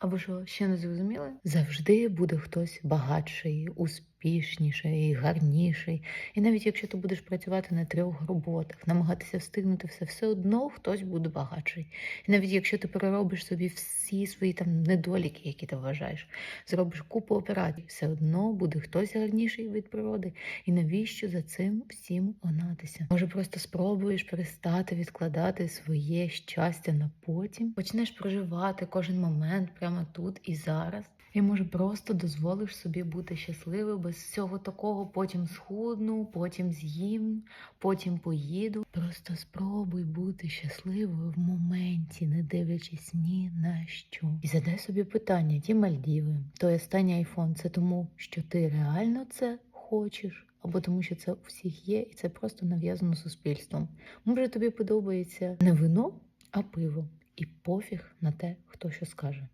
А ви що, ще не зрозуміли? Завжди буде хтось багатший, успішніший, гарніший. І навіть якщо ти будеш працювати на трьох роботах, намагатися встигнути все, все одно хтось буде багатший. І навіть якщо ти переробиш собі всі свої там недоліки, які ти вважаєш, зробиш купу операцій, все одно буде хтось гарніший від природи. І навіщо за цим всім гнатися? Може, просто спробуєш перестати відкладати своє щастя на потім, почнеш проживати кожен момент прямо тут і зараз. І може просто дозволиш собі бути щасливою без всього такого, потім схудну, потім з'їм, потім поїду. Просто спробуй бути щасливою в моменті, не дивлячись ні на що. І задай собі питання: ті Мальдіви, той останній айфон, це тому, що ти реально це хочеш. Або тому, що це у всіх є, і це просто нав'язано суспільством. Може, тобі подобається не вино, а пиво, і пофіг на те, хто що скаже.